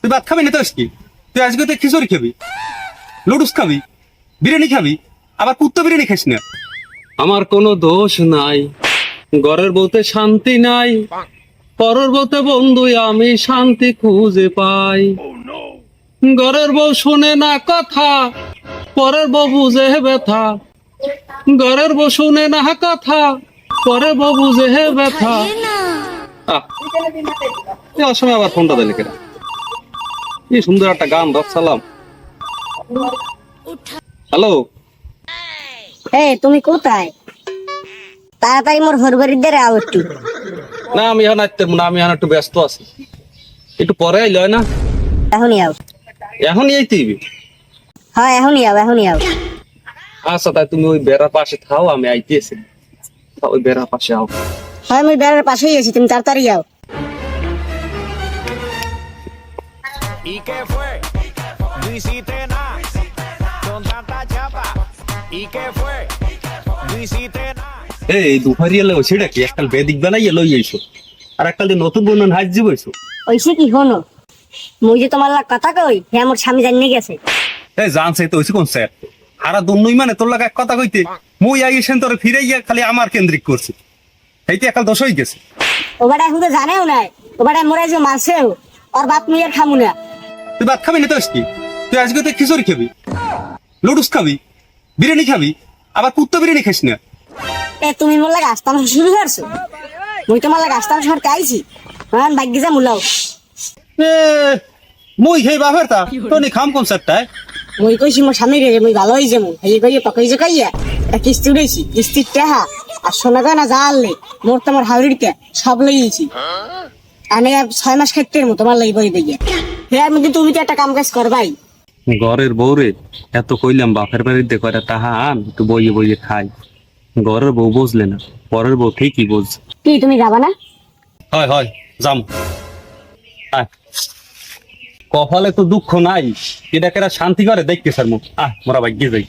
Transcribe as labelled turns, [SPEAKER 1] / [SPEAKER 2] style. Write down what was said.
[SPEAKER 1] তুই ভাত খাবি না তো কি? তুই আজকে তো খিচুড়ি খাবি লুডুস খাবি বিরিয়ানি খাবি আবার কুত্তো বিরিয়ানি খাস না।
[SPEAKER 2] আমার কোনো দোষ নাই ঘরের বউতে শান্তি নাই পরের বউতে বন্ধু আমি শান্তি খুঁজে পাই। ঘরের বউ শুনে না কথা পরের বউ বুঝে ব্যথা। ঘরের বউ শুনে না কথা পরের বউ বুঝে ব্যথা। আহ, এই অসময় আবার ফোনটা দিলে কেনা কি সুন্দর একটা গান সালাম। হ্যালো?
[SPEAKER 3] এই তুমি কোথায়? তাড়াতাড়ি মোর হরবরি দে আও একটু।
[SPEAKER 2] না আমি এখন আসতে না আমি এখন একটু ব্যস্ত আছি। একটু পরে আইলে না?
[SPEAKER 3] এখনই আও।
[SPEAKER 2] এখনই হইবে।
[SPEAKER 3] হ্যাঁ এখনই আও এখনই আও।
[SPEAKER 2] আচ্ছা তাই তুমি ওই বেড়ার পাশে থাও আমি আইতেছি। ওই বেড়ার পাশে আও।
[SPEAKER 3] হয় আমি বেড়ার পাশেই আছি তুমি তাড়াতাড়ি আও।
[SPEAKER 4] ¿Y qué fue? No hiciste nada. Con tanta chapa. ¿Y qué fue? No hiciste nada.
[SPEAKER 1] এই দুপারি এলে সেটা কি? এককাল বেদিক বেলাই লই আইছো আর এককাল নতুন বন্ধন হাজ যাবইছো
[SPEAKER 3] ওইসে কি হনো মুই যে তোমার লাগ কথা কই হ্যাঁ মোর স্বামী জানিয়ে গেছে।
[SPEAKER 1] এই জানছে তো হইছে কোন স্যার? হারা দুনুই মানে তোর লাগা এক কথা কইতে মুই আইছেন তোরে ফিরে গিয়া খালি আমার কেন্দ্রিক করছি। এইতে একাল দোষ হই গেছে।
[SPEAKER 3] ও বেটা এখন তো জানেও নাই। ও বেটা মোরা যে মারছেও ওর বাপ মুই আর খামু না।
[SPEAKER 1] তুই ভাত খাবি না তো কি তুই আজকে তো খিচুড়ি খাবি লুডুস খাবি বিরিয়ানি খাবি আবার কুত্তো বিরিয়ানি খাস না।
[SPEAKER 3] এ তুমি মোর লাগে আসতাম শুরু করছ? মুই তোমার লাগে আসতাম সরতে আইছি? হ্যাঁ ভাগ্য যা মুলাও।
[SPEAKER 1] এ মুই সেই বাপের তা তো নি খাম কোন স্যারটায়
[SPEAKER 3] মুই কইছি মোর স্বামী রে মুই ভালো হই যাব এই কইয়ে পকাই যে কাইয়া। এটা কিস্তি উড়াইছি কিস্তির টাহা আর সোনা গয়না যা আনলে মোর তোমার হাউরিটা সব লইয়েছি আমি ছয় মাস খাইতে তোমার লাগি বই দিয়ে। হ্যাঁ আমি তুমি তো একটা কাম কাজ করবাই
[SPEAKER 2] ঘরের বউরে এত কইলাম বাপের বাড়িতে করে তাহা আন একটু বইয়ে বইয়ে খাই। ঘরের বউ বুঝলে না পরের বউ ঠিকই বুঝ।
[SPEAKER 3] কি তুমি যাবা না?
[SPEAKER 1] হয় হয় যাম। আয়। কপালে তো দুঃখ নাই এটা কেরা শান্তি করে দেখতে স্যার মুখ। আহ মোরা ভাগ্যে যাই।